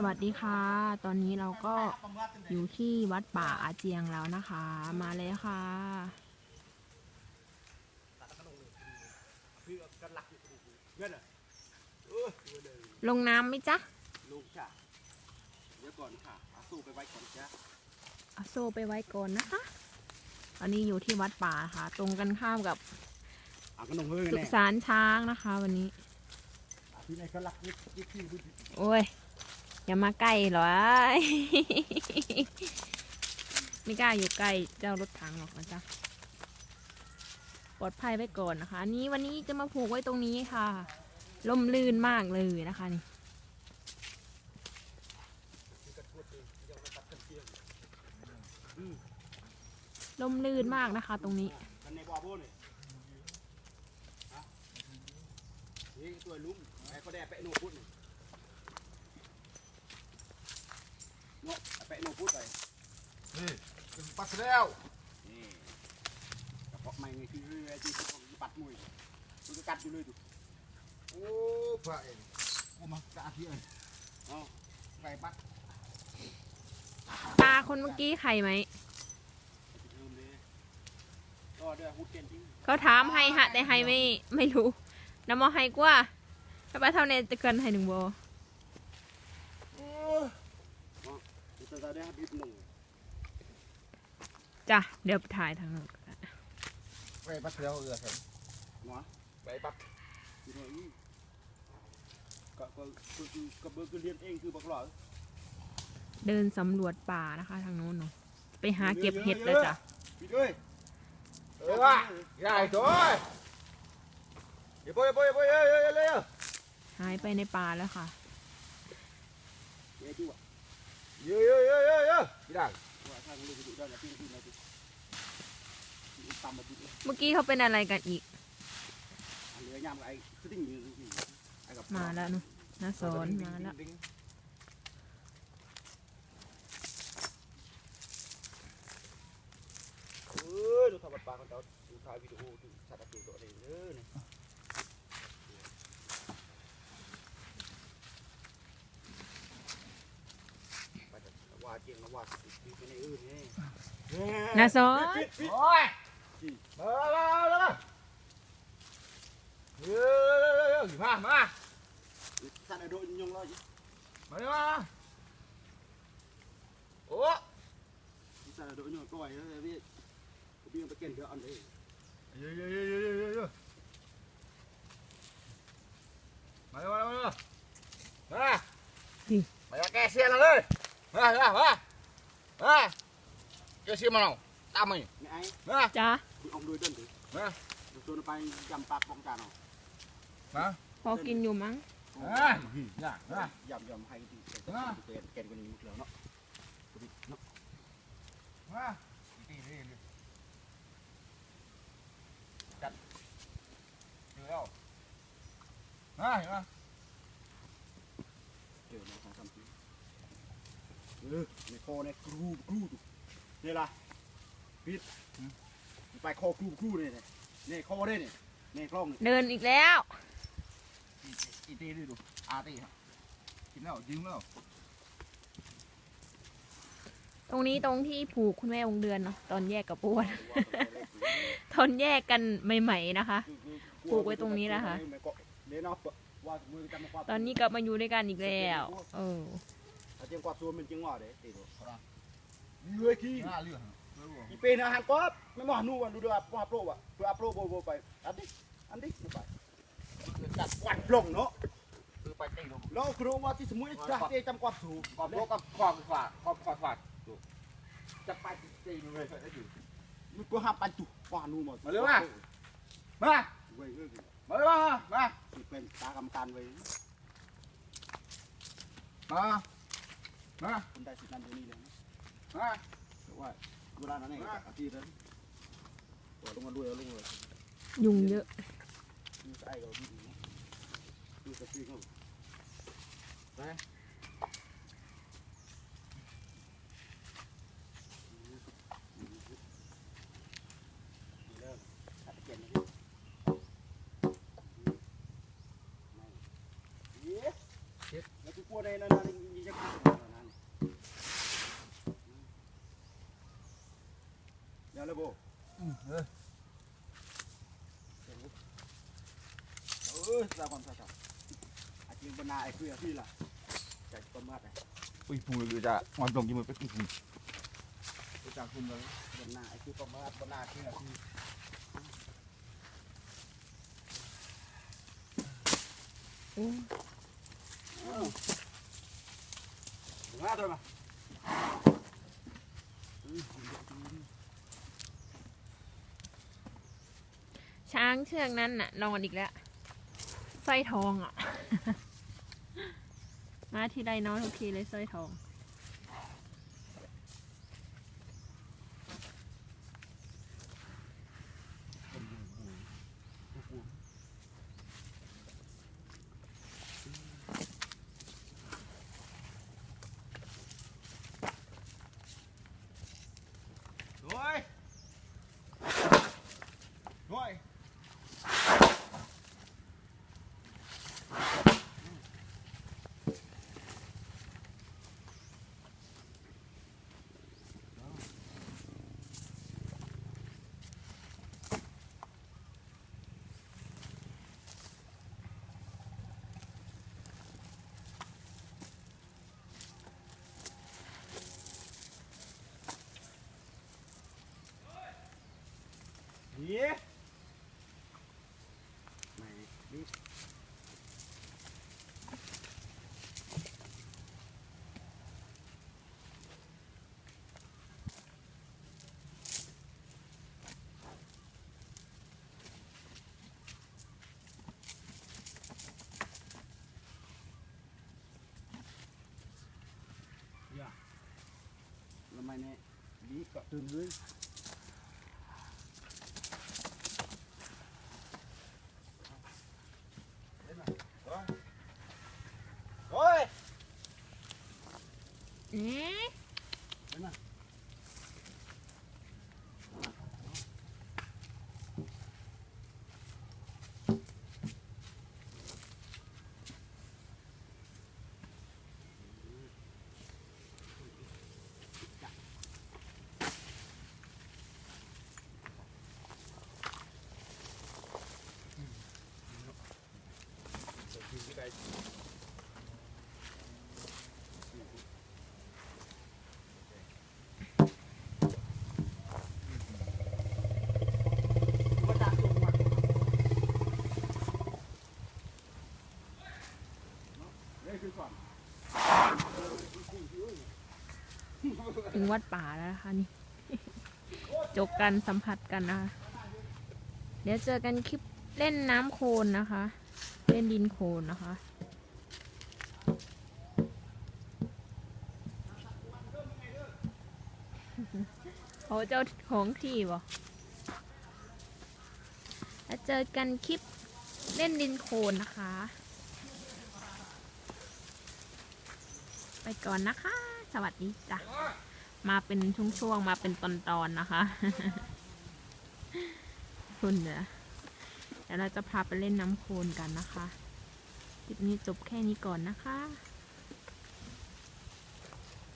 สวัสดีค่ะ ตอนนี้เราก็อยู่ที่วัดป่าอาเจียงแล้วนะคะ มาเลยค่ะลงน้ำไหมจ๊ะลูกจ้ะเดี๋ยวก่อนค่ะเอาสู้ไปไว้ก่อนจ้ะเอาโซ่ไปไว้ก่อนนะคะตอนนี้อยู่ที่วัดป่าค่ะ ตรงกันข้ามกับอะก็นงเฮ้ยสุแน่สานช้างนะคะ วันนี้พี่นายก็รักนิดนิดที่ดูดิ โอ้ย อย่ามาใกล้หรอ ไม่กล้าอยู่ใกล้เจ้ารถถังหรอกนะจ๊ะ ปลอดภัยไว้ก่อนนะคะอันนี้วันนี้จะมาผูกไว้ตรงนี้ค่ะ ลมลื่นมากเลยนะคะนี่ลมลื่นมากนะคะ ตรงนี้ตัวลุ้มไอ้ก็ได้แปะโนพุทธนี่โน แปะโนพุทธไปนี่เป็นปัสแล้วนี่กระเพาะไม่ไงคือไอ้ที่ของปัดมวยมันก็กัดอยู่เลยดูโอ้พระเองกูมากะที่เอ้ยเนาะไก่ปัดตาคนเมื่อกี้ใครไหมไอ้ที่เทิมเลยก็เดี๋ยวพูดเก่งจริงเขาถามให้ฮะแต่ให้ไม่ไม่รู้น้ำมอให้กว่าถ้าไปเท่านี้จะเกินให้หนึ่งโบ โอ้ เดี๋ยวจะได้บิดหนึ่งจ้ะเดี๋ยวไปถ่ายทางนู้นก็ได้ไก่ปัสแล้วเอือเห็นเนาะไก่ปัดคือว่าอีก็ก็ก็คือก็เบอร์คือเรียนเองคือบักหลอเดินสำรวจป่านะคะ ทางนู้นเนาะไปหาเก็บเห็ดเลยจ้ะพี่ด้วยเออว่ะใหญ่ตัวเดี๋ยวไปไปไปเอ้ยเอ้ยเอ้ยหายไปในป่าแล้วค่ะเดี๋ยวจู่อะ เยอะเยอะเยอะเยอะเยอะพี่ดังว่าทางลูกอยู่ได้แล้วพี่พี่มาดิตามมาดิเมื่อกี้เขาเป็นอะไรกันอีกอันเหลือยามไอ้คือติ้งอยู่ที่ไอ้กับมาแล้วเนาะนาสอนมาแล้วเออดูทำบัตรปลาคนเจ้าดูถ่ายวิดีโอดูสัตว์ตัวเองเด้อเนี่ยไปแต่ ว่าเจียงว่าสิไปในอื่นนี่นาสอนโอ้ยมามามามาเยอะเยอะเยอะมามาสัตว์โดนยงร้อยมาเลยมาโอ้สัตว์โดนยงก้อยแล้วพี่พี่ไปเก่งเดี๋ยวอันนี้เยอะเยอะเยอะเยอะเยอะเยอะมาเลยมาเลยมาเลยมามาแกเสียแล้วเลยมามามา มาแกเสียมาแล้วตามมึงไงไอ้มาจ้ะคุณเอาโดยเดินถือมาดูตัวไปยำปากปองจานเอามาพอกินอยู่มั้งอ่าน่ะนะยำยำให้ที่เป็นเป็นแกนกันนี้แล้วเนาะเนาะมาตีนี่นี่กัดเจอแล้วมาเห็นไหม เจอในของทำทีเอ อในคอในกรูกรูนี่ล่ะปิดไปคอกรูกรูนี่นี่คอได้นี่นี่คล้องนี่เดินอีกแล้วอีตีดูดูอาตีครับกินแล้วยืมแล้วตรงนี้ตรงที่ผูกคุณแม่วงเดือนเนาะตอนแยกกับอ้วนตอนแยกกันใหม่ๆนะคะปลูกไว้ตรงนี้นะคะเดี๋ยวเนาะว่ามือจำมาความตอนนี้กลับมาอยู่ด้วยกันอีกแล้ว เออ อาเจียงความตัวมันจริงว่าเด้ตีดูเลื่อยขี้หน้าเลื่อยอีเป็นอาหารก๊อบไม่มาหนูวันดูดูอัพอัพโปรอะเพื่ออัพโปรโบโบไปอันนี้อันนี้ไปจัดกวันลงเนาะคือไปตีลงแล้วครูว่าที่สมุยจะเตะจำความสูงความโลกับความขวาความขวาขวาจะไปตีเลยใช่ไหมอยู่มันก็ห้ามไปตุกว่านูหมดมาเร็วมามามาเลยมามาเป็นตากรรมการไว้มา มาคนได้สิทธิ์นั้นตัวนี้เลยนะมาแต่ว่าเวลานั้นเองอาทิตย์นั้นตัวลงมาด้วยลงเลยยุงเยอะดูใส่เราดูดีดูสติเขาไปเริ่มขัดเกียร์นะพี่เย้แล้วกูปัวในนั้นนั่นยังจะกินนั่นเดี๋ยวเลยโบ อืมเออ เออสาก่อนสาก่อนอาจริงบรรณาไอ้เพื่อที่ล่ะใจประมาทไอ้อุ้ยพูดเลยจะงอนตรงยี่มือไปกินไปจางคุมเลยบรรณาไอ้คือประมาทบรรณาเพื่อที่มาตัวมาช้างเชือกนั้นน่ะนอนอีกแล้ว ร้อยทองอะ มาทีใดนอนทุกทีเลยสร้อยทอง นี่ไม่รีบอย่าแล้วไม่เนี่ยดีก็ตื่นเลย โอ้ย เอ๊ะ มาจากตรงมาเลยคือก่อน ถึงวัดป่าแล้วนะคะนี่ จบกันสัมผัสกันนะคะ เดี๋ยวเจอกันคลิปเล่นน้ำโคลนนะคะ เล่นดินโคลนนะคะโอ้เจ้าของที่บ่แล้วเจอกันคลิปเล่นดินโคลนนะคะ ไปก่อนนะคะ สวัสดีจ้ะ มาเป็นช่วงๆ มาเป็นตอนๆ นะคะ คุณเดี๋ยเดี๋ยวเราจะพาไปเล่นน้ำโคลนกันนะคะ คลิปนี้จบแค่นี้ก่อนนะคะ